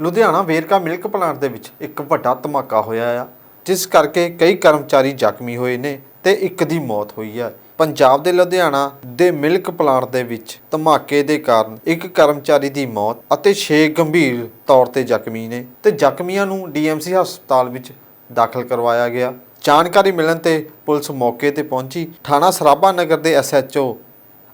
Ludhiana Verka milk plant ਦੇ ਵਿੱਚ ਇੱਕ ਵੱਡਾ ਧਮਾਕਾ ਹੋਇਆ ਆ, ਜਿਸ ਕਰਕੇ ਕਈ ਕਰਮਚਾਰੀ ਜ਼ਖਮੀ ਹੋਏ ਨੇ ਤੇ ਇੱਕ ਦੀ ਮੌਤ ਹੋਈ ਹੈ ਪੰਜਾਬ ਦੇ ਲੁਧਿਆਣਾ ਦੇ ਮਿਲਕ ਪਲਾਂਟ ਦੇ ਵਿੱਚ ਧਮਾਕੇ ਦੇ ਕਾਰਨ ਇੱਕ ਕਰਮਚਾਰੀ ਦੀ ਮੌਤ ਅਤੇ 6 ਗੰਭੀਰ ਤੌਰ ਤੇ ਜ਼ਖਮੀ ਨੇ ਤੇ ਜ਼ਖਮੀਆਂ ਨੂੰ ਡੀਐਮਸੀ ਹਸਪਤਾਲ ਵਿੱਚ ਦਾਖਲ ਕਰਵਾਇਆ ਗਿਆ। ਜਾਣਕਾਰੀ ਮਿਲਣ ਤੇ ਪੁਲਿਸ ਮੌਕੇ ਤੇ ਪਹੁੰਚੀ। ਥਾਣਾ ਸਰਾਭਾ ਨਗਰ ਦੇ ਐਸਐਚਓ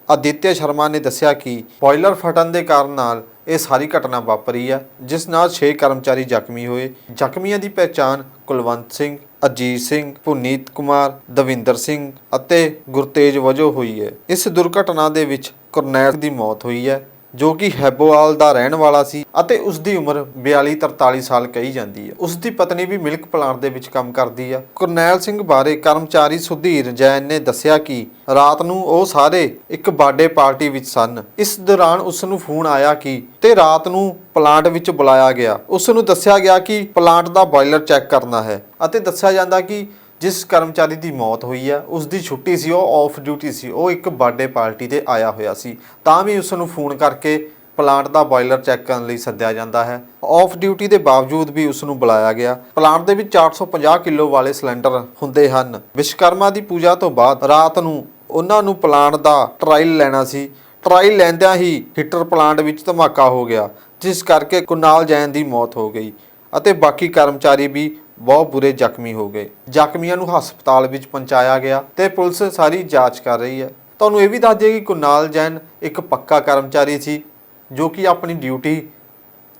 ਆਦਿਤਿਆ ਸ਼ਰਮਾ ਨੇ ਦੱਸਿਆ ਕਿ ਬੋਇਲਰ ਫਟਣ ਦੇ ਕਾਰਨ ਨਾਲ ਇਹ ਸਾਰੀ ਘਟਨਾ ਵਾਪਰੀ ਹੈ ਜਿਸ ਨਾਲ 6 ਕਰਮਚਾਰੀ ਜ਼ਖਮੀ ਹੋਏ। ਜ਼ਖਮੀਆਂ ਦੀ ਪਹਿਚਾਣ ਕੁਲਵੰਤ ਸਿੰਘ, ਅਜੀਤ ਸਿੰਘ, ਪੁਨੀਤ ਕੁਮਾਰ, ਦਵਿੰਦਰ ਸਿੰਘ ਅਤੇ ਗੁਰਤੇਜ ਵਜੋਂ ਹੋਈ ਹੈ। ਇਸ ਦੁਰਘਟਨਾ ਦੇ ਵਿੱਚ ਕਰਨੈਲ ਦੀ ਮੌਤ ਹੋਈ ਹੈ। ਜੋ ਕਿ ਹੈਬੋਵਾਲ ਦਾ ਰਹਿਣ ਵਾਲਾ ਸੀ ਅਤੇ ਉਸ ਦੀ ਉਮਰ 42 43 ਸਾਲ ਕਹੀ ਜਾਂਦੀ ਹੈ। ਉਸ ਦੀ ਪਤਨੀ ਵੀ ਮਿਲਕ ਪਲਾਂਟ ਦੇ ਵਿੱਚ ਕੰਮ ਕਰਦੀ ਆ। ਕਰਨੈਲ ਸਿੰਘ ਬਾਰੇ ਕਰਮਚਾਰੀ ਸੁਧੀਰ ਜੈਨ ਨੇ ਦੱਸਿਆ ਕਿ ਰਾਤ ਨੂੰ ਉਹ ਸਾਰੇ ਇੱਕ ਬਰਥਡੇ ਪਾਰਟੀ ਵਿੱਚ ਸਨ। ਇਸ ਦੌਰਾਨ ਉਸ ਨੂੰ ਫੋਨ ਆਇਆ ਕਿ ਤੇ ਰਾਤ ਨੂੰ ਪਲਾਂਟ ਵਿੱਚ ਬੁਲਾਇਆ ਗਿਆ। ਉਸ ਨੂੰ ਦੱਸਿਆ ਗਿਆ ਕਿ ਪਲਾਂਟ ਦਾ ਬਾਇਲਰ ਚੈੱਕ ਕਰਨਾ ਹੈ ਅਤੇ ਦੱਸਿਆ ਜਾਂਦਾ ਕਿ ਜਿਸ ਕਰਮਚਾਰੀ ਦੀ ਮੌਤ ਹੋਈ ਹੈ ਉਸ ਦੀ ਛੁੱਟੀ ਸੀ, ਉਹ ਆਫ ਡਿਊਟੀ ਸੀ, ਉਹ ਇੱਕ ਬਰਥਡੇ ਪਾਰਟੀ ਤੇ ਆਇਆ ਹੋਇਆ ਸੀ। ਤਾਂ ਵੀ ਉਸ ਨੂੰ ਫੋਨ ਕਰਕੇ ਪਲਾਂਟ ਦਾ ਬਾਇਲਰ ਚੈੱਕ ਕਰਨ ਲਈ ਸੱਦਿਆ ਜਾਂਦਾ ਹੈ। ਆਫ ਡਿਊਟੀ ਦੇ ਬਾਵਜੂਦ ਵੀ ਉਸ ਨੂੰ ਬੁਲਾਇਆ ਗਿਆ। ਪਲਾਂਟ ਦੇ ਵਿੱਚ 450 ਕਿਲੋ ਵਾਲੇ ਸਿਲੰਡਰ ਹੁੰਦੇ ਹਨ। ਵਿਸ਼ਵਕਰਮਾ ਦੀ ਪੂਜਾ ਤੋਂ ਬਾਅਦ ਰਾਤ ਨੂੰ ਉਹਨਾਂ ਨੂੰ ਪਲਾਂਟ ਦਾ ਟਰਾਇਲ ਲੈਣਾ ਸੀ। ਟਰਾਇਲ ਲੈਂਦਿਆਂ ਹੀ ਹੀਟਰ ਪਲਾਂਟ ਵਿੱਚ ਧਮਾਕਾ ਹੋ ਗਿਆ, ਜਿਸ ਕਰਕੇ ਕੁਨਾਲ ਜੈਨ ਦੀ ਮੌਤ ਹੋ ਗਈ। ਅਤੇ ਬਾਕੀ ਕਰਮਚਾਰੀ ਵੀ ਬਹੁਤ ਬੁਰੇ ਜ਼ਖਮੀ ਹੋ ਗਏ। ਜ਼ਖਮੀਆਂ ਨੂੰ ਹਸਪਤਾਲ ਵਿੱਚ ਪਹੁੰਚਾਇਆ ਗਿਆ ਤੇ ਪੁਲਿਸ ਸਾਰੀ ਜਾਂਚ ਕਰ ਰਹੀ ਹੈ। ਤੁਹਾਨੂੰ ਇਹ ਵੀ ਦੱਸ ਦਈਏ ਕਿ ਕੁਨਾਲ ਜੈਨ ਇੱਕ ਪੱਕਾ ਕਰਮਚਾਰੀ ਸੀ, ਜੋ ਕਿ ਆਪਣੀ ਡਿਊਟੀ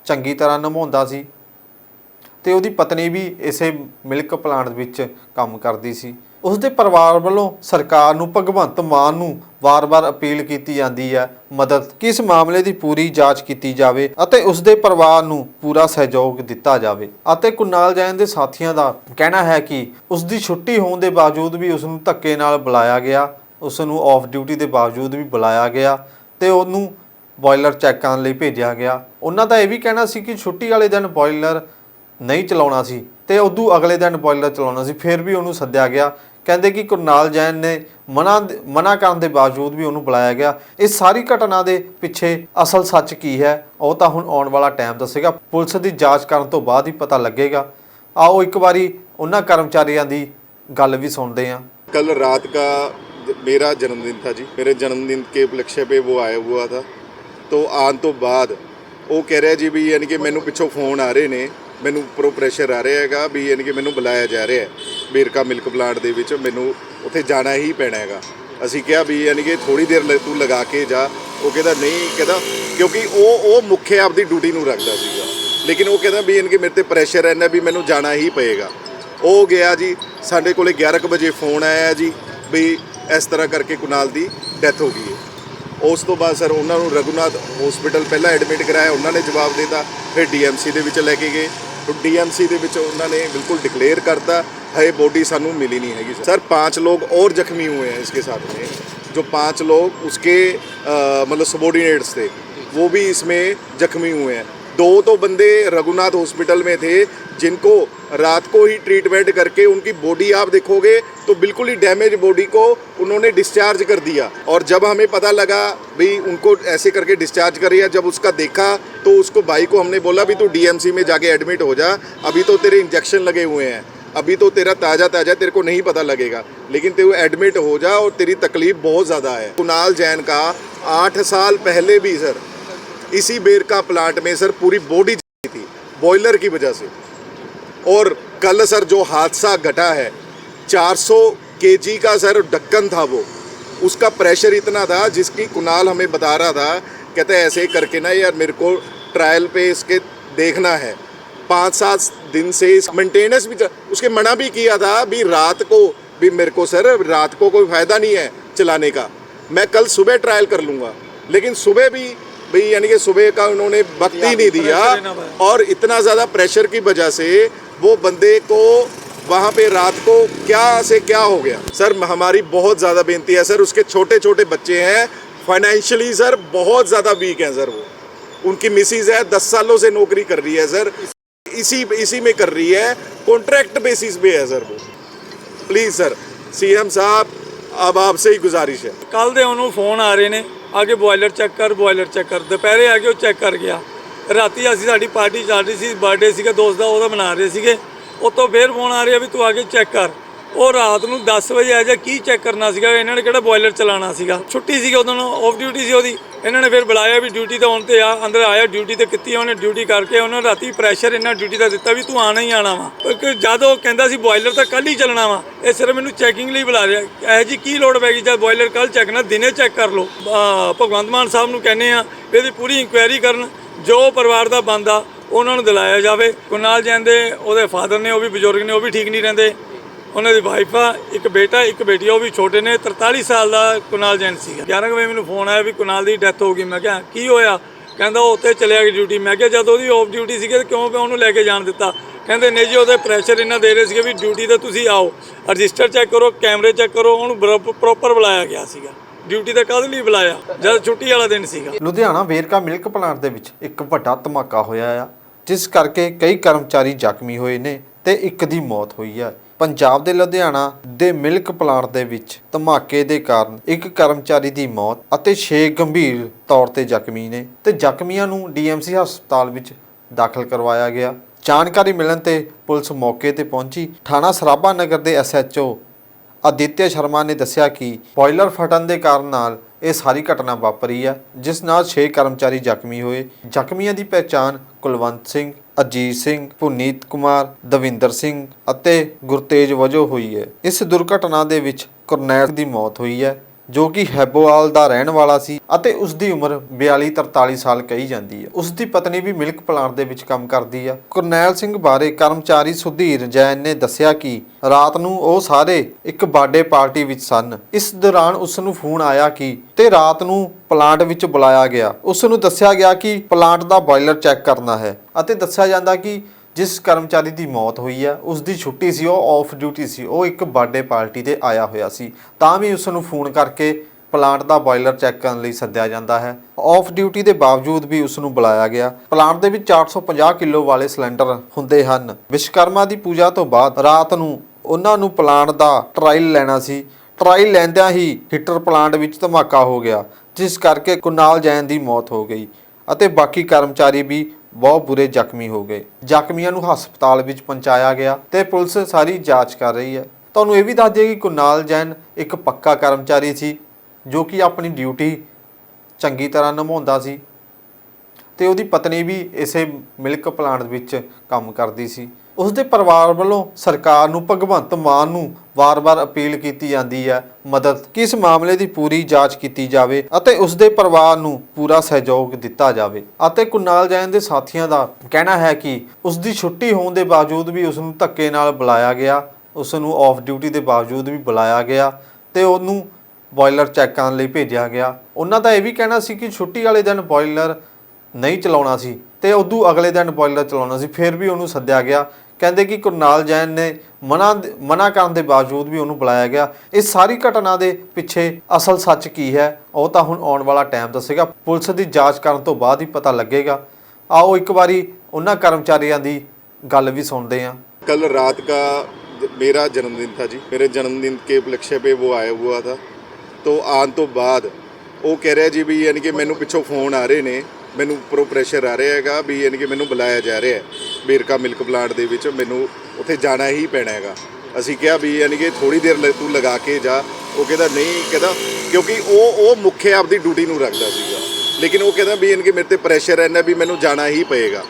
ਚੰਗੀ ਤਰ੍ਹਾਂ ਨਿਭਾਉਂਦਾ ਸੀ ਤੇ ਉਹਦੀ ਪਤਨੀ ਵੀ ਇਸੇ ਮਿਲਕ ਪਲਾਂਟ ਵਿੱਚ ਕੰਮ ਕਰਦੀ ਸੀ। ਉਸ ਦੇ ਪਰਿਵਾਰ ਵੱਲੋਂ ਸਰਕਾਰ ਨੂੰ, ਭਗਵੰਤ ਮਾਨ ਨੂੰ ਵਾਰ-ਵਾਰ ਅਪੀਲ ਕੀਤੀ ਜਾਂਦੀ ਹੈ, ਮਦਦ, ਕਿ ਇਸ ਮਾਮਲੇ ਦੀ ਪੂਰੀ ਜਾਂਚ ਕੀਤੀ ਜਾਵੇ ਅਤੇ ਉਸ ਦੇ ਪਰਿਵਾਰ ਨੂੰ ਪੂਰਾ ਸਹਿਯੋਗ ਦਿੱਤਾ ਜਾਵੇ। ਅਤੇ ਕੁਨਾਲ ਜੈਨ ਦੇ ਸਾਥੀਆਂ ਦਾ ਕਹਿਣਾ ਹੈ ਕਿ ਉਸ ਦੀ ਛੁੱਟੀ ਹੋਣ ਦੇ ਬਾਵਜੂਦ ਵੀ ਉਸ ਨੂੰ ਧੱਕੇ ਨਾਲ ਬੁਲਾਇਆ ਗਿਆ ਉਸ ਨੂੰ ਆਫ ਡਿਊਟੀ ਦੇ ਬਾਵਜੂਦ ਵੀ ਬੁਲਾਇਆ ਗਿਆ ਤੇ ਉਹਨੂੰ ਬੋਇਲਰ ਚੈੱਕ ਕਰਨ ਲਈ ਭੇਜਿਆ ਗਿਆ। ਉਹਨਾਂ ਦਾ ਇਹ ਵੀ ਕਹਿਣਾ ਸੀ ਕਿ ਛੁੱਟੀ ਵਾਲੇ ਦਿਨ ਬੋਇਲਰ ਨਹੀਂ ਚਲਾਉਣਾ ਸੀ ਤੇ ਉਦੋਂ ਅਗਲੇ ਦਿਨ ਬੋਇਲਰ ਚਲਾਉਣਾ ਸੀ, ਫਿਰ ਵੀ ਉਹਨੂੰ ਸੱਦਿਆ ਗਿਆ ਕਹਿੰਦੇ ਕਿ ਕੁਰਨਾਲ ਜੈਨ ਨੇ ਮਨਾ ਮਨਾ ਕਰਨ ਦੇ ਬਾਵਜੂਦ ਵੀ ਉਹਨੂੰ ਬੁਲਾਇਆ ਗਿਆ ਇਸ ਸਾਰੀ ਘਟਨਾ ਦੇ ਪਿੱਛੇ ਅਸਲ ਸੱਚ ਕੀ ਹੈ ਉਹ ਤਾਂ ਹੁਣ ਆਉਣ ਵਾਲਾ ਟਾਈਮ ਦੱਸੇਗਾ ਪੁਲਿਸ ਦੀ ਜਾਂਚ ਕਰਨ ਤੋਂ ਬਾਅਦ ਹੀ ਪਤਾ ਲੱਗੇਗਾ ਆਓ ਇੱਕ ਵਾਰੀ ਉਹਨਾਂ ਕਰਮਚਾਰੀਆਂ ਦੀ ਗੱਲ ਵੀ ਸੁਣਦੇ ਹਾਂ कल रात का ज- मेरा जन्मदिन था जी मेरे जन्मदिन के उपलक्ष्य पे वो आया हुआ था तो ਆਉਣ ਤੋਂ ਬਾਅਦ ਉਹ ਕਹਿ ਰਿਹਾ ਜੀ ਵੀ ਯਾਨੀ ਕਿ ਮੈਨੂੰ ਪਿੱਛੋਂ ਫੋਨ ਆ ਰਹੇ ਨੇ ਮੈਨੂੰ ਉੱਪਰੋਂ ਪ੍ਰੈਸ਼ਰ ਆ ਰਿਹਾ ਹੈਗਾ ਵੀ ਯਾਨੀ ਕਿ ਮੈਨੂੰ ਬੁਲਾਇਆ ਜਾ ਰਿਹਾ ਹੈ ਬੇਰਕਾ ਮਿਲਕ ਪਲਾਂਟ ਦੇ ਵਿੱਚ ਮੈਨੂੰ ਉੱਥੇ ਜਾਣਾ ਹੀ ਪੈਣਾ ਹੈਗਾ। ਅਸੀਂ ਕਿਹਾ ਵੀ ਯਾਨੀ ਕਿ ਥੋੜੀ ਦੇਰ ਲ- ਤੂੰ ਲਗਾ ਕੇ ਜਾ। ਉਹ ਕਹਿੰਦਾ, ਨਹੀਂ, ਕਹਿੰਦਾ, ਕਿਉਂਕਿ ਉਹ ਉਹ ਮੁੱਖ ਆਪਦੀ ਡਿਊਟੀ ਨੂੰ ਰੱਖਦਾ ਸੀਗਾ। ਲੇਕਿਨ ਉਹ ਕਹਿੰਦਾ ਵੀ ਯਾਨੀ ਕਿ ਮੇਰੇ ਤੇ ਪ੍ਰੈਸ਼ਰ ਹੈ ਵੀ ਮੈਨੂੰ ਜਾਣਾ ਹੀ ਪਏਗਾ। ਉਹ ਗਿਆ ਜੀ, ਸਾਡੇ ਕੋਲੇ 11 ਕੁ ਵਜੇ ਫੋਨ ਆਇਆ ਜੀ ਵੀ ਇਸ ਤਰ੍ਹਾਂ ਕਰਕੇ ਕੁਨਾਲ ਦੀ ਡੈਥ ਹੋ ਗਈ ਹੈ। ਉਸ ਤੋਂ ਬਾਅਦ ਸਰ ਉਹਨਾਂ ਨੂੰ ਰਘੁਨਾਥ ਹਸਪੀਟਲ ਪਹਿਲਾਂ ਐਡਮਿਟ ਕਰਾਇਆ, ਉਹਨਾਂ ਨੇ ਜਵਾਬ ਦਿੱਤਾ, ਫਿਰ ਡੀਐਮਸੀ ਦੇ ਵਿੱਚ ਲੈ ਕੇ ਗਏ। ਡੀਐਮਸੀ ਦੇ ਵਿੱਚ ਉਹਨਾਂ ਨੇ ਬਿਲਕੁਲ ਡਿਕਲੇਅਰ ਕਰਤਾ हे बॉडी सानू मिली नहीं है सर पाँच लोग और जख्मी हुए हैं इसके साथ में। जो पाँच लोग उसके मतलब सबोर्डिनेट्स थे, वो भी इसमें जख्मी हुए हैं। दो तो बंदे रघुनाथ हॉस्पिटल में थे, जिनको रात को ही ट्रीटमेंट करके उनकी बॉडी आप देखोगे तो बिल्कुल ही डैमेज बॉडी को उन्होंने डिस्चार्ज कर दिया। और जब हमें पता लगा, भाई, उनको ऐसे करके डिस्चार्ज कर दिया जब उसका देखा तो उसको भाई को हमने बोला भी तू डीएमसी में जाके एडमिट हो जा, अभी तो तेरे इंजेक्शन लगे हुए हैं। अभी तो तेरा ताज़ा ताज़ा तेरे को नहीं पता लगेगा। लेकिन तेरे एडमिट हो जा और तेरी तकलीफ़ बहुत ज़्यादा है। कुणाल जैन का आठ साल पहले भी, सर, इसी बेर का प्लांट में, सर, पूरी बॉडी जली थी बॉयलर की वजह से। और कल, सर, जो हादसा घटा है 400 केजी का, सर, ढक्कन था वो। उसका प्रेशर इतना था, जिसकी कुणाल हमें बता रहा था, कहते ऐसे करके ना, यार, मेरे को ट्रायल पे इसके देखना है। पाँच सात दिन से इस मेंटेनेंस भी उसके मना भी किया था भी रात को भी मेरे को सर रात को कोई फ़ायदा नहीं है चलाने का। मैं कल सुबह ट्रायल कर लूँगा। लेकिन सुबह भी भाई यानी कि सुबह का उन्होंने वक्त ही नहीं दिया और इतना ज़्यादा प्रेशर की वजह से वो बंदे को वहाँ पे रात को क्या से क्या हो गया। सर हमारी बहुत ज़्यादा बेनती है सर उसके छोटे छोटे बच्चे हैं। फाइनेंशियली सर बहुत ज़्यादा वीक हैं सर वो। उनकी मिसिज है दस सालों से नौकरी कर रही है सर। इसी इसी में कर रही है कॉन्ट्रैक्ट बेसिस पे है सर वो प्लीज़ सर सीएम साहब अब आपसे ही गुजारिश है ਕੱਲ ਦੇ ਉਹਨੂੰ ਫੋਨ ਆ ਰਹੇ ਨੇ ਆ ਕੇ ਬੋਇਲਰ ਚੈੱਕ ਕਰ ਬੋਇਲਰ ਚੈੱਕ ਕਰ ਦੁਪਹਿਰੇ ਆ ਕੇ ਉਹ ਚੈੱਕ ਕਰ ਗਿਆ ਰਾਤੀ ਅਸੀਂ ਸਾਡੀ ਪਾਰਟੀ ਚੱਲ ਰਹੀ ਸੀ ਬਰਥਡੇ ਸੀਗਾ ਦੋਸਤ ਦਾ ਉਹਦਾ ਮਨਾ ਰਹੇ ਸੀਗੇ ਉਤੋਂ ਫੇਰ ਫੋਨ ਆ ਰਿਹਾ ਵੀ ਤੂੰ ਆ ਕੇ ਚੈੱਕ ਕਰ ਉਹ ਰਾਤ ਨੂੰ 10 ਵਜੇ ਆ ਜਾ ਕੀ ਚੈੱਕ ਕਰਨਾ ਸੀਗਾ ਇਹਨਾਂ ਨੇ ਕਿਹੜਾ ਬੋਇਲਰ ਚਲਾਉਣਾ ਸੀਗਾ ਛੁੱਟੀ ਸੀਗੀ ਉਦੋਂ ਆਫ ਡਿਊਟੀ ਸੀ ਉਹਦੀ ਇਹਨਾਂ ਨੇ ਫਿਰ ਬੁਲਾਇਆ ਵੀ ਡਿਊਟੀ ਤਾਂ ਆਉਣ ਤੇ ਆ, ਅੰਦਰ ਆਇਆ, ਡਿਊਟੀ ਤੇ ਕੀਤੀ ਉਹਨੇ, ਡਿਊਟੀ ਕਰਕੇ ਉਹਨਾਂ ਨੂੰ ਰਾਤੀ ਪ੍ਰੈਸ਼ਰ ਇਹਨਾਂ ਡਿਊਟੀ ਦਾ ਦਿੱਤਾ ਵੀ ਤੂੰ ਆਣਾ ਹੀ ਆਣਾ ਵਾ। ਕਿਉਂਕਿ ਜਦ ਉਹ ਕਹਿੰਦਾ ਸੀ ਬੋਇਲਰ ਤਾਂ ਕੱਲ ਹੀ ਚੱਲਣਾ ਵਾ, ਇਹ ਸਿਰਫ ਮੈਨੂੰ ਚੈਕਿੰਗ ਲਈ ਬੁਲਾ ਰਿਹਾ। ਇਹ ਜੀ ਕੀ ਲੋੜ ਪੈ ਗਈ ਜਦ ਬੋਇਲਰ ਕੱਲ ਚੈੱਕ ਨਾ, ਦਿਨੇ ਚੈੱਕ ਕਰ ਲਓ। ਭਗਵੰਤ ਮਾਨ ਸਾਹਿਬ ਨੂੰ ਕਹਿੰਦੇ ਆ ਇਹਦੀ ਪੂਰੀ ਇਨਕੁਆਇਰੀ ਕਰਨ, ਜੋ ਪਰਿਵਾਰ ਦਾ ਬੰਦਾ ਉਹਨਾਂ ਨੂੰ ਦਿਲਾਇਆ ਜਾਵੇ। ਕੁਨਾਲ ਜੈਨ ਦੇ ਉਹਦੇ ਫਾਦਰ ਨੇ, ਉਹ ਵੀ ਬਜ਼ੁਰਗ ਨੇ, ਉਹ ਵੀ ਠੀਕ ਨਹੀਂ ਰਹਿੰਦੇ। ਉਹਨਾਂ ਦੀ ਵਾਈਫ ਆ ਇੱਕ ਬੇਟਾ ਇੱਕ ਬੇਟੀ ਆ, ਉਹ ਵੀ ਛੋਟੇ ਨੇ 43 ਸਾਲ ਦਾ ਕੁਨਾਲ ਜੈਨ ਸੀਗਾ। 11 ਵਜੇ ਮੈਨੂੰ ਫੋਨ ਆਇਆ ਵੀ ਕੁਨਾਲ ਦੀ ਡੈਥ ਹੋ ਗਈ। ਮੈਂ ਕਿਹਾ ਕੀ ਹੋਇਆ? ਕਹਿੰਦਾ ਉਹ ਉੱਥੇ ਚਲਿਆ ਗਿਆ ਡਿਊਟੀ ਮੈਂ ਕਿਹਾ ਜਦ ਉਹਦੀ ਆਫ ਡਿਊਟੀ ਸੀਗੀ ਤੇ ਕਿਉਂ ਉਹਨੂੰ ਲੈ ਕੇ ਜਾਣ ਦਿੱਤਾ? ਕਹਿੰਦੇ ਨਹੀਂ ਜੀ ਉਹਦੇ ਪ੍ਰੈਸ਼ਰ ਇੰਨਾ ਦੇ ਰਹੇ ਸੀਗੇ ਵੀ ਡਿਊਟੀ ਤੇ ਤੁਸੀਂ ਆਓ। ਰਜਿਸਟਰ ਚੈੱਕ ਕਰੋ ਕੈਮਰੇ ਚੈੱਕ ਕਰੋ ਉਹਨੂੰ ਪ੍ਰੋਪਰ ਬੁਲਾਇਆ ਗਿਆ ਸੀਗਾ। ਡਿਊਟੀ ਤੇ ਕਦ ਲਈ ਬੁਲਾਇਆ? ਜਦ ਛੁੱਟੀ ਵਾਲਾ ਦਿਨ ਸੀਗਾ। ਲੁਧਿਆਣਾ ਵੇਰਕਾ ਮਿਲਕ ਪਲਾਂਟ ਦੇ ਵਿੱਚ ਇੱਕ ਵੱਡਾ ਧਮਾਕਾ ਹੋਇਆ ਆ ਜਿਸ ਕਰਕੇ ਕਈ ਕਰਮਚਾਰੀ ਜ਼ਖਮੀ ਹੋਏ ਨੇ ਤੇ ਇੱਕ ਦੀ ਮੌਤ ਹੋਈ ਆ। ਪੰਜਾਬ ਦੇ ਲੁਧਿਆਣਾ ਦੇ ਮਿਲਕ ਪਲਾਂਟ ਦੇ ਵਿੱਚ ਧਮਾਕੇ ਦੇ ਕਾਰਨ ਇੱਕ ਕਰਮਚਾਰੀ ਦੀ ਮੌਤ ਅਤੇ 6 ਗੰਭੀਰ ਤੌਰ ਤੇ ਜ਼ਖਮੀ ਨੇ ਤੇ ਜ਼ਖਮੀਆਂ ਨੂੰ ਡੀਐਮਸੀ ਹਸਪਤਾਲ ਵਿੱਚ ਦਾਖਲ ਕਰਵਾਇਆ ਗਿਆ। ਜਾਣਕਾਰੀ ਮਿਲਣ ਤੇ ਪੁਲਿਸ ਮੌਕੇ ਤੇ ਪਹੁੰਚੀ। ਥਾਣਾ ਸਰਾਭਾ ਨਗਰ ਦੇ ਐਸਐਚਓ ਅਦਿੱਤਿਆ ਸ਼ਰਮਾ ਨੇ ਦੱਸਿਆ ਕਿ ਬੋਇਲਰ ਫਟਣ ਦੇ ਕਾਰਨ ਨਾਲ ਇਹ ਸਾਰੀ ਘਟਨਾ ਵਾਪਰੀ ਹੈ, ਜਿਸ ਨਾਲ 6 ਕਰਮਚਾਰੀ ਜ਼ਖਮੀ ਹੋਏ। ਜ਼ਖਮੀਆਂ ਦੀ ਪਹਿਚਾਣ ਕੁਲਵੰਤ ਸਿੰਘ ਅਜੀਤ ਸਿੰਘ, ਪੁਨੀਤ ਕੁਮਾਰ, ਦਵਿੰਦਰ ਸਿੰਘ ਅਤੇ ਗੁਰਤੇਜ ਵਜੋਂ ਹੋਈ ਹੈ। ਇਸ ਦੁਰਘਟਨਾ ਦੇ ਵਿੱਚ ਕਰਨੈਲ ਦੀ ਮੌਤ ਹੋਈ ਹੈ। ਜੋ ਕਿ ਹੈਬੋਵਾਲ ਦਾ ਰਹਿਣ ਵਾਲਾ ਸੀ ਅਤੇ ਉਸ ਦੀ ਉਮਰ 42 43 ਸਾਲ ਕਹੀ ਜਾਂਦੀ ਹੈ। ਉਸ ਦੀ ਪਤਨੀ ਵੀ ਮਿਲਕ ਪਲਾਂਟ ਦੇ ਵਿੱਚ ਕੰਮ ਕਰਦੀ ਹੈ। ਕਰਨੈਲ ਸਿੰਘ ਬਾਰੇ ਕਰਮਚਾਰੀ ਸੁਧੀਰ ਜੈਨ ਨੇ ਦੱਸਿਆ ਕਿ ਰਾਤ ਨੂੰ ਉਹ ਸਾਰੇ ਇੱਕ ਬਰਥਡੇ ਪਾਰਟੀ ਵਿੱਚ ਸਨ। ਇਸ ਦੌਰਾਨ ਉਸ ਨੂੰ ਫੋਨ ਆਇਆ ਕਿ ਤੇ ਰਾਤ ਨੂੰ ਪਲਾਂਟ ਵਿੱਚ ਬੁਲਾਇਆ ਗਿਆ। ਉਸ ਨੂੰ ਦੱਸਿਆ ਗਿਆ ਕਿ ਪਲਾਂਟ ਦਾ ਬਾਇਲਰ ਚੈੱਕ ਕਰਨਾ ਹੈ ਅਤੇ ਦੱਸਿਆ ਜਾਂਦਾ ਕਿ ਜਿਸ ਕਰਮਚਾਰੀ ਦੀ ਮੌਤ ਹੋਈ ਹੈ ਉਸ ਦੀ ਛੁੱਟੀ ਸੀ, ਉਹ ਆਫ ਡਿਊਟੀ ਸੀ, ਉਹ ਇੱਕ ਬਰਥਡੇ ਪਾਰਟੀ ਤੇ ਆਇਆ ਹੋਇਆ ਸੀ। ਤਾਂ ਵੀ ਉਸ ਨੂੰ ਫੋਨ ਕਰਕੇ ਪਲਾਂਟ ਦਾ ਬਾਇਲਰ ਚੈੱਕ ਕਰਨ ਲਈ ਸੱਦਿਆ ਜਾਂਦਾ ਹੈ। ਆਫ ਡਿਊਟੀ ਦੇ ਬਾਵਜੂਦ ਵੀ ਉਸ ਨੂੰ ਬੁਲਾਇਆ ਗਿਆ। ਪਲਾਂਟ ਦੇ ਵਿੱਚ 450 ਕਿਲੋ ਵਾਲੇ ਸਿਲੰਡਰ ਹੁੰਦੇ ਹਨ। ਵਿਸ਼ਵਕਰਮਾ ਦੀ ਪੂਜਾ ਤੋਂ ਬਾਅਦ ਰਾਤ ਨੂੰ ਉਹਨਾਂ ਨੂੰ ਪਲਾਂਟ ਦਾ ਟਰਾਇਲ ਲੈਣਾ ਸੀ। ਟਰਾਇਲ ਲੈਂਦਿਆਂ ਹੀ ਹੀਟਰ ਪਲਾਂਟ ਵਿੱਚ ਧਮਾਕਾ ਹੋ ਗਿਆ, ਜਿਸ ਕਰਕੇ ਕੁਨਾਲ ਜੈਨ ਦੀ ਮੌਤ ਹੋ ਗਈ। ਅਤੇ ਬਾਕੀ ਕਰਮਚਾਰੀ ਵੀ ਬਹੁਤ ਬੁਰੇ ਜ਼ਖਮੀ ਹੋ ਗਏ। ਜ਼ਖਮੀਆਂ ਨੂੰ ਹਸਪਤਾਲ ਵਿੱਚ ਪਹੁੰਚਾਇਆ ਗਿਆ ਤੇ ਪੁਲਿਸ ਸਾਰੀ ਜਾਂਚ ਕਰ ਰਹੀ ਹੈ। ਤੁਹਾਨੂੰ ਇਹ ਵੀ ਦੱਸ ਦਈਏ ਕਿ ਕੁਨਾਲ ਜੈਨ ਇੱਕ ਪੱਕਾ ਕਰਮਚਾਰੀ ਸੀ, ਜੋ ਕਿ ਆਪਣੀ ਡਿਊਟੀ ਚੰਗੀ ਤਰ੍ਹਾਂ ਨਿਭਾਉਂਦਾ ਸੀ ਤੇ ਉਹਦੀ ਪਤਨੀ ਵੀ ਇਸੇ ਮਿਲਕ ਪਲਾਂਟ ਵਿੱਚ ਕੰਮ ਕਰਦੀ ਸੀ। ਉਸ ਦੇ ਪਰਿਵਾਰ ਵੱਲੋਂ ਸਰਕਾਰ ਨੂੰ ਭਗਵੰਤ ਮਾਨ ਨੂੰ ਵਾਰ-ਵਾਰ ਅਪੀਲ ਕੀਤੀ ਜਾਂਦੀ ਹੈ, ਮਦਦ, ਕਿ ਇਸ ਮਾਮਲੇ ਦੀ ਪੂਰੀ ਜਾਂਚ ਕੀਤੀ ਜਾਵੇ ਅਤੇ ਉਸ ਦੇ ਪਰਿਵਾਰ ਨੂੰ ਪੂਰਾ ਸਹਿਯੋਗ ਦਿੱਤਾ ਜਾਵੇ। ਅਤੇ ਕੁਨਾਲ ਜੈਨ ਦੇ ਸਾਥੀਆਂ ਦਾ ਕਹਿਣਾ ਹੈ ਕਿ ਉਸ ਦੀ ਛੁੱਟੀ ਹੋਣ ਦੇ ਬਾਵਜੂਦ ਵੀ ਉਸ ਨੂੰ ਧੱਕੇ ਨਾਲ ਬੁਲਾਇਆ ਗਿਆ ਉਸ ਨੂੰ ਆਫ ਡਿਊਟੀ ਦੇ ਬਾਵਜੂਦ ਵੀ ਬੁਲਾਇਆ ਗਿਆ ਤੇ ਉਹਨੂੰ ਬੋਇਲਰ ਚੈੱਕ ਕਰਨ ਲਈ ਭੇਜਿਆ ਗਿਆ। ਉਹਨਾਂ ਦਾ ਇਹ ਵੀ ਕਹਿਣਾ ਸੀ ਕਿ ਛੁੱਟੀ ਵਾਲੇ ਦਿਨ ਬੋਇਲਰ ਨਹੀਂ ਚਲਾਉਣਾ ਸੀ ਤੇ ਉਦੋਂ ਅਗਲੇ ਦਿਨ ਬੋਇਲਰ ਚਲਾਉਣਾ ਸੀ, ਫਿਰ ਵੀ ਉਹਨੂੰ ਸੱਦਿਆ ਗਿਆ ਕਹਿੰਦੇ ਕਿ ਕੁਰਨਾਲ ਜੈਨ ਨੇ ਮਨਾ ਮਨਾ ਕਰਨ ਦੇ ਬਾਵਜੂਦ ਵੀ ਉਹਨੂੰ ਬੁਲਾਇਆ ਗਿਆ ਇਸ ਸਾਰੀ ਘਟਨਾ ਦੇ ਪਿੱਛੇ ਅਸਲ ਸੱਚ ਕੀ ਹੈ ਉਹ ਤਾਂ ਹੁਣ ਆਉਣ ਵਾਲਾ ਟਾਈਮ ਦੱਸੇਗਾ ਪੁਲਿਸ ਦੀ ਜਾਂਚ ਕਰਨ ਤੋਂ ਬਾਅਦ ਹੀ ਪਤਾ ਲੱਗੇਗਾ ਆਓ ਇੱਕ ਵਾਰੀ ਉਹਨਾਂ ਕਰਮਚਾਰੀਆਂ ਦੀ ਗੱਲ ਵੀ ਸੁਣਦੇ ਹਾਂ कल रात का मेरा जन्मदिन था जी मेरे जन्मदिन के उपलक्ष्य पे वो आया हुआ था तो ਆਉਣ ਤੋਂ ਬਾਅਦ ਉਹ ਕਹਿ ਰਿਹਾ ਜੀ ਵੀ ਯਾਨੀ ਕਿ ਮੈਨੂੰ ਪਿੱਛੋਂ ਫੋਨ ਆ ਰਹੇ ਨੇ ਮੈਨੂੰ ਉੱਪਰੋਂ ਪ੍ਰੈਸ਼ਰ ਆ ਰਿਹਾ ਹੈਗਾ ਵੀ ਯਾਨੀ ਕਿ ਮੈਨੂੰ ਬੁਲਾਇਆ ਜਾ ਰਿਹਾ ਹੈ। ਬੇਰਕਾ ਮਿਲਕ ਪਲਾਂਟ ਦੇ ਵਿੱਚ ਮੈਨੂੰ ਉੱਥੇ ਜਾਣਾ ਹੀ ਪੈਣਾ ਹੈਗਾ। ਅਸੀਂ ਕਿਹਾ ਵੀ ਯਾਨੀ ਕਿ ਥੋੜੀ ਦੇਰ ਲ- ਤੂੰ ਲਗਾ ਕੇ ਜਾ। ਉਹ ਕਹਿੰਦਾ, ਨਹੀਂ, ਕਹਿੰਦਾ, ਕਿਉਂਕਿ ਉਹ ਉਹ ਮੁੱਖੇ ਆਪਦੀ ਡਿਊਟੀ ਨੂੰ ਰੱਖਦਾ ਸੀਗਾ। ਲੇਕਿਨ ਉਹ ਕਹਿੰਦਾ ਵੀ ਯਾਨੀ ਕਿ ਮੇਰੇ ਤੇ ਪ੍ਰੈਸ਼ਰ ਹੈ ਨਾ ਵੀ ਮੈਨੂੰ ਜਾਣਾ ਹੀ ਪਏਗਾ।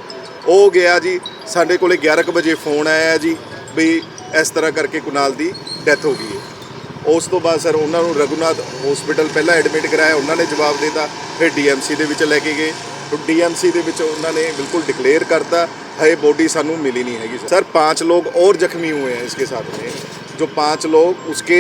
ਉਹ ਗਿਆ ਜੀ, ਸਾਡੇ ਕੋਲੇ 11 ਕੁ ਵਜੇ ਫੋਨ ਆਇਆ ਜੀ ਵੀ ਇਸ ਤਰ੍ਹਾਂ ਕਰਕੇ ਕੁਨਾਲ ਦੀ ਡੈਥ ਹੋ ਗਈ ਹੈ। ਉਸ ਤੋਂ ਬਾਅਦ ਸਰ ਉਹਨਾਂ ਨੂੰ ਰਘੁਨਾਥ ਹਸਪੀਟਲ ਪਹਿਲਾਂ ਐਡਮਿਟ ਕਰਾਇਆ, ਉਹਨਾਂ ਨੇ ਜਵਾਬ ਦਿੱਤਾ, ਫਿਰ ਡੀਐਮਸੀ ਦੇ ਵਿੱਚ ਲੈ ਕੇ ਗਏ। डीएमसी ਦੇ ਵਿੱਚ ਉਹਨਾਂ ਨੇ ਬਿਲਕੁਲ ਡਿਕਲੇਅਰ ਕਰਤਾ ਹੈ ਬੋਡੀ ਸਾਨੂੰ ਮਿਲੀ ਨਹੀਂ ਹੈਗੀ ਸਰ पांच लोग और जख्मी हुए हैं इसके साथ में जो पांच लोग उसके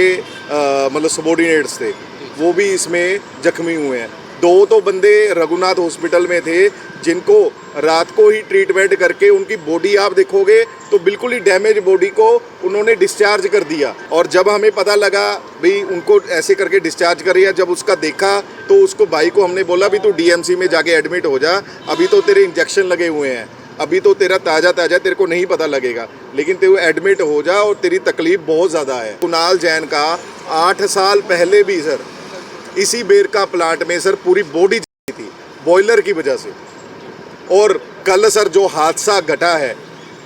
मतलब सबोर्डिनेट्स थे वो भी इसमें जख्मी हुए हैं दो तो बंदे रघुनाथ हॉस्पिटल में थे, जिनको रात को ही ट्रीटमेंट करके उनकी बॉडी आप देखोगे तो बिल्कुल ही डैमेज बॉडी को उन्होंने डिस्चार्ज कर दिया। और जब हमें पता लगा, भाई, उनको ऐसे करके डिस्चार्ज कर दिया जब उसका देखा तो उसको भाई को हमने बोला भी तू डीएमसी में जाके एडमिट हो जा, अभी तो तेरे इंजेक्शन लगे हुए हैं, अभी तो तेरा ताज़ा ताज़ा तेरे को नहीं पता लगेगा, लेकिन तेरे एडमिट हो जा और तेरी तकलीफ़ बहुत ज़्यादा है। कुणाल जैन का आठ साल पहले भी, सर इसी बेर का प्लांट में सर पूरी बॉडी थी, बॉयलर की वजह से। और कल सर जो हादसा घटा है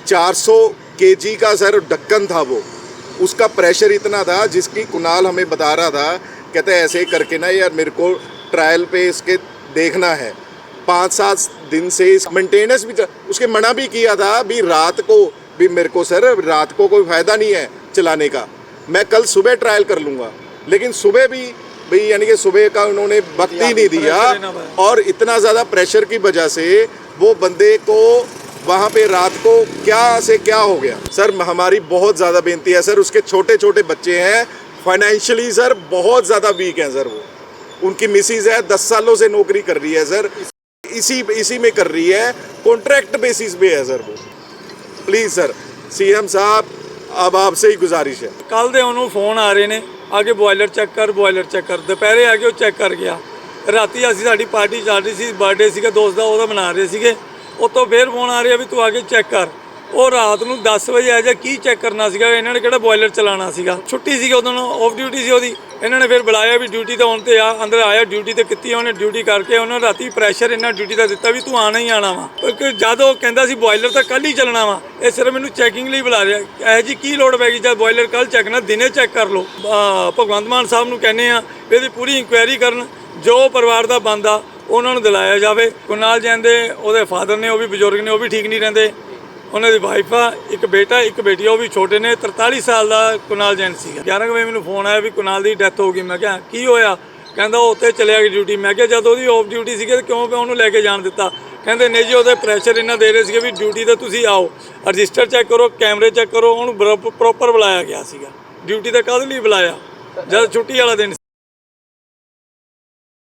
400 केजी का सर ढक्कन था वो। उसका प्रेशर इतना था, जिसकी कुणाल हमें बता रहा था, कहते हैं ऐसे करके ना, यार मेरे को ट्रायल पे इसके देखना है। पाँच सात दिन से इस मेंटेनेंस भी उसके मना भी किया था, भी रात को, भी मेरे को सर, रात को कोई फ़ायदा नहीं है चलाने का। मैं कल सुबह ट्रायल कर लूँगा, लेकिन सुबह भी भाई यानी कि सुबह का उन्होंने वक्त ही नहीं दिया प्रेशर लेना पड़ा। और इतना ज़्यादा प्रेशर की वजह से वो बंदे को वहाँ पे रात को क्या से क्या हो गया सर हमारी बहुत ज़्यादा बेनती है सर उसके छोटे छोटे बच्चे हैं फाइनेंशियली सर बहुत ज़्यादा वीक हैं सर वो उनकी मिसिज है दस सालों से नौकरी कर रही है सर इसी इसी में कर रही है कॉन्ट्रैक्ट बेसिस पे है सर वो प्लीज़ सर सीएम साहब अब आपसे ही गुजारिश है ਕੱਲ ਦੇ ਉਹਨੂੰ ਫੋਨ ਆ ਰਹੇ ਨੇ ਆ ਕੇ ਬੋਇਲਰ ਚੈੱਕ ਕਰ, ਬੋਇਲਰ ਚੈੱਕ ਕਰ। ਦੁਪਹਿਰੇ ਆ ਕੇ ਉਹ ਚੈੱਕ ਕਰ ਗਿਆ। ਰਾਤੀ ਅਸੀਂ ਸਾਡੀ ਪਾਰਟੀ ਚੱਲ ਰਹੀ ਸੀ ਬਰਥਡੇ ਸੀਗਾ, ਦੋਸਤ ਦਾ ਉਹਦਾ ਮਨਾ ਰਹੇ ਸੀਗੇ। ਉਤੋਂ ਫੇਰ ਫੋਨ ਆ ਰਿਹਾ ਵੀ ਤੂੰ ਆ ਕੇ ਚੈੱਕ ਕਰ। ਉਹ ਰਾਤ ਨੂੰ 10 ਵਜੇ ਆ ਜਾ, ਕੀ ਚੈੱਕ ਕਰਨਾ ਸੀਗਾ? ਇਹਨਾਂ ਨੇ ਕਿਹੜਾ ਬੋਇਲਰ ਚਲਾਉਣਾ ਸੀਗਾ? ਛੁੱਟੀ ਸੀਗੀ ਉਦੋਂ ਆਫ ਡਿਊਟੀ ਸੀ ਉਹਦੀ। ਇਹਨਾਂ ਨੇ ਫਿਰ ਬੁਲਾਇਆ ਵੀ ਡਿਊਟੀ ਤੇ ਆਉਣ ਤੇ ਆ, ਅੰਦਰ ਆਇਆ ਡਿਊਟੀ ਤੇ ਕੀਤੀ ਉਹਨੇ ਡਿਊਟੀ ਕਰਕੇ ਉਹਨਾਂ ਰਾਤੀ ਪ੍ਰੈਸ਼ਰ ਇਹਨਾਂ ਡਿਊਟੀ ਦਾ ਦਿੱਤਾ ਵੀ ਤੂੰ ਆਣਾ ਹੀ ਆਣਾ ਵਾ। ਕਿਉਂਕਿ ਜਦ ਉਹ ਕਹਿੰਦਾ ਸੀ ਬੋਇਲਰ ਤਾਂ ਕੱਲ ਹੀ ਚੱਲਣਾ ਵਾ, ਇਹ ਸਿਰਫ ਮੈਨੂੰ ਚੈਕਿੰਗ ਲਈ ਬੁਲਾ ਰਿਹਾ। ਇਹ ਜੀ ਕੀ ਲੋੜ ਪੈ ਗਈ? ਜਦ ਬੋਇਲਰ ਕੱਲ ਚੈੱਕ ਨਾ, ਦਿਨੇ ਚੈੱਕ ਕਰ ਲਓ। ਭਗਵੰਤ ਮਾਨ ਸਾਹਿਬ ਨੂੰ ਕਹਿੰਦੇ ਆ ਵੀ ਇਹਦੀ ਪੂਰੀ ਇਨਕੁਆਇਰੀ ਕਰਨ, ਜੋ ਪਰਿਵਾਰ ਦਾ ਬੰਦਾ, ਉਹਨਾਂ ਨੂੰ ਦਿਲਾਇਆ ਜਾਵੇ। ਕੁਨਾਲ ਜੈਨ ਦੇ ਉਹਦੇ ਫਾਦਰ ਨੇ, ਉਹ ਵੀ ਬਜ਼ੁਰਗ ਨੇ, ਉਹ ਵੀ ਠੀਕ ਨਹੀਂ ਰਹਿੰਦੇ। ਉਹਨਾਂ ਦੀ ਵਾਈਫ ਆ ਇੱਕ ਬੇਟਾ ਇੱਕ ਬੇਟੀ ਆ, ਉਹ ਵੀ ਛੋਟੇ ਨੇ 43 ਸਾਲ ਦਾ ਕੁਨਾਲ ਜੈਨ ਸੀਗਾ। 11 ਕੁ ਵਜੇ ਮੈਨੂੰ ਫੋਨ ਆਇਆ ਵੀ ਕੁਨਾਲ ਦੀ ਡੈਥ ਹੋ ਗਈ। ਮੈਂ ਕਿਹਾ ਕੀ ਹੋਇਆ? ਕਹਿੰਦਾ ਉਹ ਉੱਥੇ ਚਲਿਆ ਗਿਆ ਡਿਊਟੀ ਮੈਂ ਕਿਹਾ ਜਦ ਉਹਦੀ ਆਫ ਡਿਊਟੀ ਸੀਗੀ ਤਾਂ ਕਿਉਂ ਪਿਆ ਉਹਨੂੰ ਲੈ ਕੇ ਜਾਣ ਦਿੱਤਾ? ਕਹਿੰਦੇ ਨਹੀਂ ਜੀ ਉਹਦੇ ਪ੍ਰੈਸ਼ਰ ਇਹਨਾਂ ਦੇ ਰਹੇ ਸੀਗੇ ਵੀ ਡਿਊਟੀ ਤੇ ਤੁਸੀਂ ਆਓ। ਰਜਿਸਟਰ ਚੈੱਕ ਕਰੋ ਕੈਮਰੇ ਚੈੱਕ ਕਰੋ ਉਹਨੂੰ ਪ੍ਰੋਪਰ ਬੁਲਾਇਆ ਗਿਆ ਸੀਗਾ। ਡਿਊਟੀ ਤੇ ਕਦ ਲਈ ਬੁਲਾਇਆ। ਜਦ ਛੁੱਟੀ ਵਾਲਾ ਦਿਨ